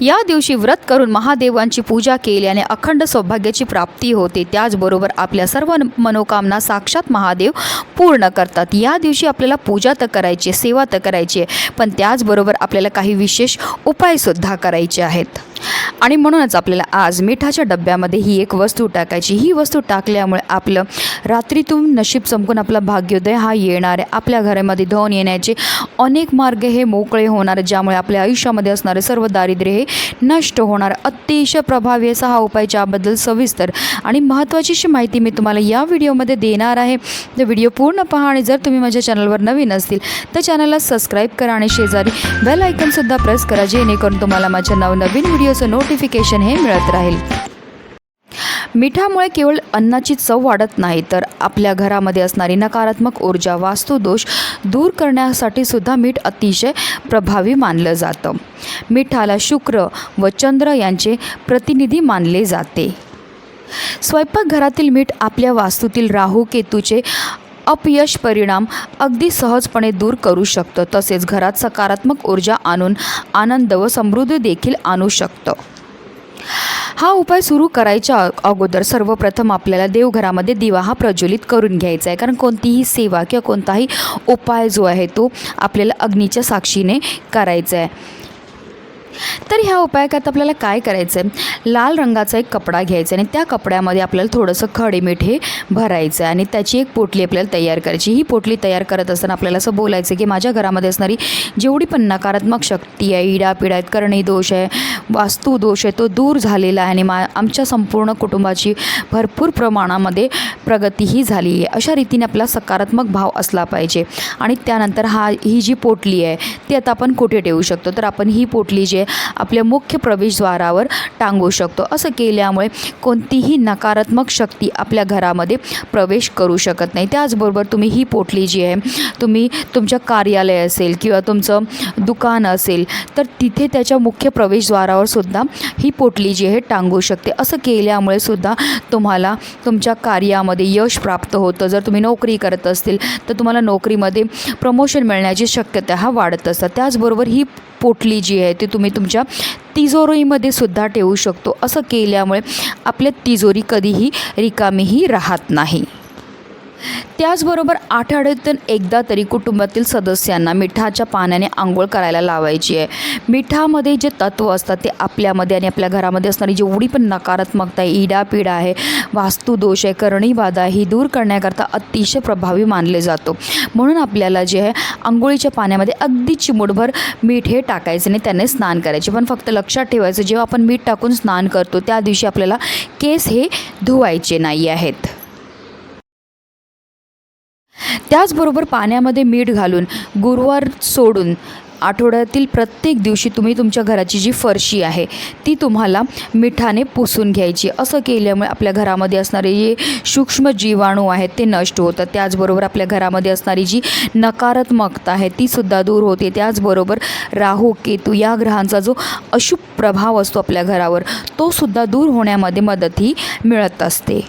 या दिवशी व्रत करून महादेवांची पूजा केल्याने अखंड सौभाग्याची प्राप्ती होते. त्याचबरोबर आपल्या सर्व मनोकामना साक्षात महादेव पूर्ण करतात. या दिवशी आपल्याला पूजा तर करायची सेवा तर करायची आहे पण त्याचबरोबर आपल्याला काही विशेष उपायसुद्धा करायचे आहेत. आणि म्हणूनच आपल्याला आज मिठाच्या डब्यामध्ये ही एक वस्तू टाकायची. ही वस्तू टाकल्यामुळे आपलं रात्रीतून नशीब संपून आपला भाग्योदय हा येणार आहे. आपल्या घरामध्ये धन येण्याचे अनेक मार्ग हे मोकळे होणार ज्यामुळे आपल्या आयुष्यामध्ये असणारे सर्व दारिद्र्य हे नष्ट होणार. अतिशय प्रभावी असा हा उपाय ज्याबद्दल सविस्तर आणि महत्त्वाची अशी माहिती मी तुम्हाला या व्हिडिओमध्ये देणार आहे. तर व्हिडिओ पूर्ण पहा आणि जर तुम्ही माझ्या चॅनलवर नवीन असतील तर चॅनलला सबस्क्राईब करा आणि शेजारी बेल आयकनसुद्धा प्रेस करा जेणेकरून तुम्हाला माझ्या नवनवीन व्हिडिओ व्हिडिओचं नोटिफिकेशन हे मिळत राहील. मिठामुळे केवळ अन्नाची चव वाढत नाही तर आपल्या घरामध्ये असणारी नकारात्मक ऊर्जा वास्तुदोष दूर करण्यासाठी सुद्धा मीठ अतिशय प्रभावी मानलं जातं. मिठाला शुक्र व चंद्र यांचे प्रतिनिधी मानले जाते. स्वयंपाकघरातील मीठ आपल्या वास्तूतील राहू केतूचे अपयश परिणाम अगदी सहजपणे दूर करू शकतं. तसेच घरात सकारात्मक ऊर्जा आणून आनंद व समृद्धी देखील आणू शकतं. हा उपाय सुरू करायच्या अगोदर सर्वप्रथम आपल्याला देवघरामध्ये दिवा हा प्रज्वलित करून घ्यायचा आहे. कारण कोणतीही सेवा किंवा कोणताही उपाय जो आहे तो आपल्याला अग्नीच्या साक्षीने करायचा आहे. तर ह्या उपायात आपल्याला काय करायचं आहे लाल रंगाचा एक कपडा घ्यायचा आणि त्या कपड्यामध्ये आपल्याला थोडंसं खडे मीठ हे भरायचं आहे आणि त्याची एक पोटली आपल्याला तयार करायची. ही पोटली तयार करत असताना आपल्याला असं बोलायचं की माझ्या घरामध्ये असणारी जेवढी पण नकारात्मक शक्ती आहे इडापिडा आहेत करणी दोष आहे वास्तुदोष आहे तो दूर झालेला आहे आणि मा आमच्या संपूर्ण कुटुंबाची भरपूर प्रमाणामध्ये प्रगतीही झाली आहे. अशा रीतीने आपला सकारात्मक भाव असला पाहिजे. आणि त्यानंतर हा ही जी पोटली आहे ती आता आपण कुठे ठेवू शकतो? तर आपण ही पोटली जी आहे आपल्या मुख्य प्रवेशद्वारावर टांगू शकतो. असं केल्यामुळे कोणतीही नकारात्मक शक्ती आपल्या घरामध्ये प्रवेश करू शकत नाही. त्याचबरोबर तुम्ही ही पोटली जी आहे तुम्ही तुमच्या कार्यालय असेल किंवा तुमचं दुकान असेल तर तिथे त्याच्या मुख्य प्रवेशद्वारावर सुद्धा ही पोटली जी आहे टांगू शकते. असं केल्यामुळे सुद्धा तुम्हाला तुमच्या कार्यामध्ये यश प्राप्त होतं. जर तुम्ही नोकरी करत असतील तर तुम्हाला नोकरीमध्ये प्रमोशन मिळण्याची शक्यता हा वाढत असतात. त्याचबरोबर ही पोटली जी आहे ती तुम्ही तुमच्या तिजोरीमध्ये सुद्धा ठेवू शकतो. असं केल्यामुळे आपल्या तिजोरी कधीही रिकामीही राहत नाही. त्याचबरोबर आठवड्यातून एकदा तरी कुटुंबातील सदस्यांना मिठाच्या पाण्याने आंघोळ करायला लावायची आहे. मिठामध्ये जे तत्व असतात ते आपल्यामध्ये आणि आपल्या घरामध्ये असणारी जेवढी पण नकारात्मकता आहे इडापिडा आहे वास्तुदोष आहे करणीबाधा ही दूर करण्याकरता अतिशय प्रभावी मानले जातो. म्हणून आपल्याला जे आहे आंघोळीच्या पाण्यामध्ये अगदी चिमुटभर मीठ हे टाकायचं आणि त्याने स्नान करायचे. पण फक्त लक्षात ठेवायचं जेव्हा आपण मीठ टाकून स्नान करतो त्या दिवशी आपल्याला केस हे धुवायचे नाही आहेत. त्याचबरोबर पाण्यामध्ये मीठ घालून गुरुवार सोडून आठवड्यातील प्रत्येक दिवशी तुम्ही तुमच्या घराची जी फरशी आहे ती तुम्हाला मिठाने पुसून घ्यायची. असं केल्यामुळे आपल्या घरामध्ये असणारे जे सूक्ष्म जीवाणू आहेत ते नष्ट होतात. त्याचबरोबर आपल्या घरामध्ये असणारी जी नकारात्मकता आहे तीसुद्धा दूर होते. त्याचबरोबर राहू केतू या ग्रहांचा जो अशुभ प्रभाव असतो आपल्या घरावर तो सुद्धा दूर होण्यामध्ये मदतही मिळत असते.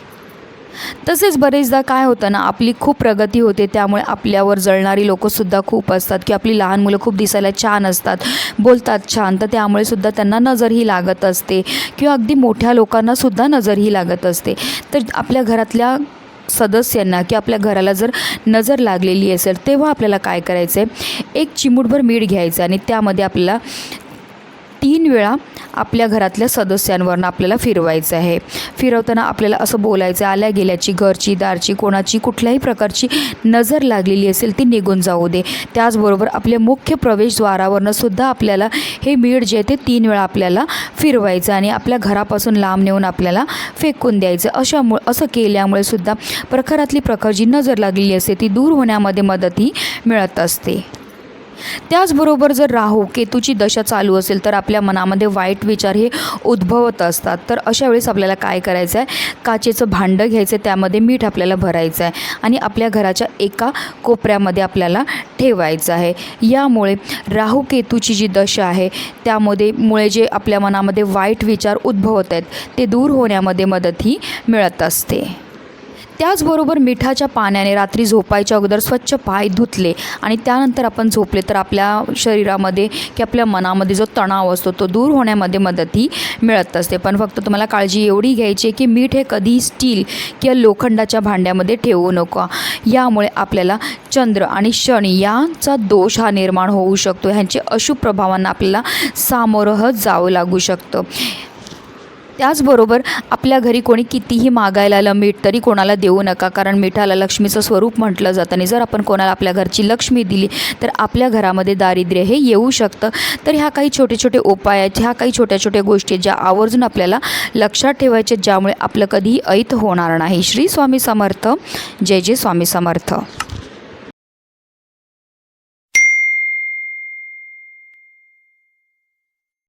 तसेच बरेचदा काय होतं ना आपली खूप प्रगती होते त्यामुळे आपल्यावर जळणारी लोकंसुद्धा खूप असतात की आपली लहान मुलं खूप दिसायला छान असतात बोलतात छान तर त्यामुळे सुद्धा त्यांना नजरही लागत असते किंवा अगदी मोठ्या लोकांनासुद्धा नजरही लागत असते. तर आपल्या घरातल्या सदस्यांना की आपल्या घराला जर नजर लागलेली असेल तेव्हा आपल्याला काय करायचं आहे एक चिमूटभर मीठ घ्यायचं आणि त्यामध्ये आपल्याला तीन वेळा आपल्या घरातल्या सदस्यांवरनं आपल्याला फिरवायचं आहे. फिरवताना आपल्याला असं बोलायचं आल्या गेल्याची घरची दारची कोणाची कुठल्याही प्रकारची नजर लागलेली असेल ती निघून जाऊ दे. त्याचबरोबर आपल्या मुख्य प्रवेशद्वारावरनं सुद्धा आपल्याला हे मीठ जे ते तीन वेळा आपल्याला फिरवायचं आणि आपल्या घरापासून लांब नेऊन आपल्याला फेकून द्यायचं. अशामुळे असं केल्यामुळे सुद्धा प्रखरातली प्रखर जी नजर लागलेली असते ती दूर होण्यामध्ये मदतही मिळत असते. त्याचबरोबर जर राहू केतूची दशा चालू असेल तर आपल्या मनामध्ये वाईट विचार हे उद्भवत असतात. तर अशा वेळेस आपल्याला काय करायचं आहे? काचेचं भांडं घ्यायचं आहे त्यामध्ये मीठ आपल्याला भरायचं आहे आणि आपल्या घराच्या एका कोपऱ्यामध्ये आपल्याला ठेवायचं आहे. यामुळे राहू केतूची जी दशा आहे त्यामध्ये मुळे जे आपल्या मनामध्ये वाईट विचार उद्भवत आहेत ते दूर होण्यामध्ये मदत ही मिळत असते. त्याचबरोबर मिठाच्या पाण्याने रात्री झोपायच्या अगोदर स्वच्छ पाय धुतले आणि त्यानंतर आपण झोपले तर आपल्या शरीरामध्ये की आपल्या मनामध्ये जो तणाव असतो तो दूर होण्यामध्ये मदत ही मिळत असते. पण फक्त तुम्हाला काळजी एवढी घ्यायची आहे की मीठ हे कधीही स्टील किंवा लोखंडाच्या भांड्यामध्ये ठेवू नका. यामुळे आपल्याला चंद्र आणि शनी यांचा दोष हा निर्माण होऊ शकतो. ह्यांचे अशुभ प्रभावांना आपल्याला सामोरं जावं लागू शकतं. त्याचबरोबर आपल्या घरी कोणी कितीही मागायला आलं मीठ तरी कोणाला देऊ नका. कारण मिठाला लक्ष्मीचं स्वरूप म्हटलं जातं आणि जर आपण कोणाला आपल्या घरची लक्ष्मी दिली तर आपल्या घरामध्ये दारिद्र्य हे येऊ शकतं. तर ह्या काही छोटे छोटे उपाय आहेत ह्या काही छोट्या छोट्या गोष्टी आहेत ज्या आवर्जून आपल्याला लक्षात ठेवायच्या ज्यामुळे आपलं कधीही ऐत होणार नाही. श्री स्वामी समर्थ. जय जय स्वामी समर्थ.